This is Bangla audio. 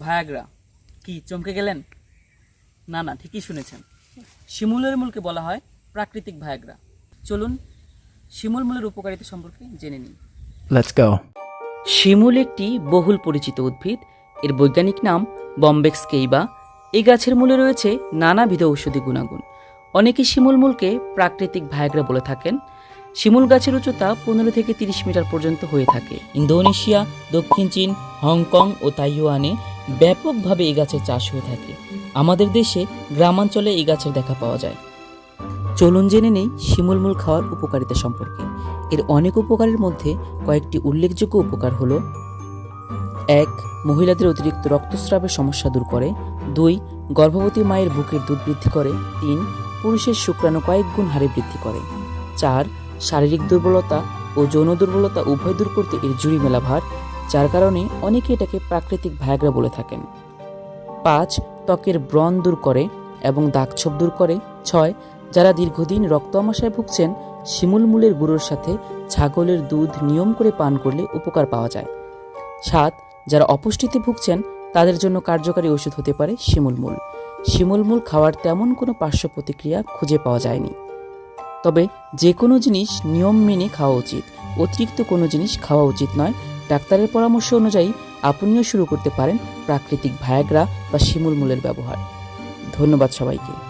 ভায়াগ্রা। কি চমকে গেলেন? না না ঠিকই শুনেছেন। শিমুলের মূলকে বলা হয় প্রাকৃতিক ভায়াগ্রা। চলুন শিমুল মূলের উপকারিতা সম্পর্কে জেনে নিন. শিমুল একটি বহুল পরিচিত উদ্ভিদ। এর বৈজ্ঞানিক নাম বম্বেক্স কেইবা। এই গাছের মূলে রয়েছে নানাবিধ ঔষধি গুণাগুণ। অনেকে শিমুল মূলকে প্রাকৃতিক ভায়াগ্রা বলে থাকেন। শিমুল গাছের উচ্চতা পনেরো থেকে তিরিশ মিটার পর্যন্ত হয়ে থাকে। ইন্দোনেশিয়া দক্ষিণ চীন হংকং ও তাইওয়ানে ব্যাপকভাবে এই গাছের চাষ হয়ে থাকে। আমাদের দেশে গ্রামাঞ্চলে এই গাছের দেখা পাওয়া যায়। চলুন জেনে নেই শিমুল মূল খাওয়ার উপকারিতা সম্পর্কে। এর অনেক উপকারের মধ্যে কয়েকটি উল্লেখযোগ্য উপকার হলো এক, মহিলাদের অতিরিক্ত রক্তস্রাবের সমস্যা দূর করে। দুই, গর্ভবতী মায়ের বুকের দুধ বৃদ্ধি করে। তিন, পুরুষের শুক্রাণু কয়েক গুণ হারে বৃদ্ধি করে। চার, শারীরিক দুর্বলতা ও যৌন দুর্বলতা উভয় দূর করতে এর জুড়ি মেলা ভার যার কারণে অনেকে এটাকে প্রাকৃতিক ভায়াগ্রা বলে থাকেন। পাঁচ, ত্বকের ব্রণ দূর করে এবং দাগছোপ দূর করে। ছয়, যারা দীর্ঘদিন রক্ত আমাশায় ভুগছেন, শিমুল মূলের গুঁড়োর সাথে ছাগলের দুধ নিয়ম করে পান করলে উপকার পাওয়া যায়। সাত, যারা অপুষ্টিতে ভুগছেন, তাদের জন্য কার্যকারী ওষুধ হতে পারে শিমুল মূল। শিমুল মূল খাওয়ার তেমন কোনো পার্শ্ব প্রতিক্রিয়া খুঁজে পাওয়া যায়নি। তবে যে কোনো জিনিস নিয়ম মেনে খাওয়া উচিত। অতিরিক্ত কোনো জিনিস খাওয়া উচিত নয়। ডাক্তারের পরামর্শ অনুযায়ী আপনিও শুরু করতে পারেন প্রাকৃতিক ভায়াগ্রা বা শিমুল মূলের ব্যবহার। ধন্যবাদ সবাইকে।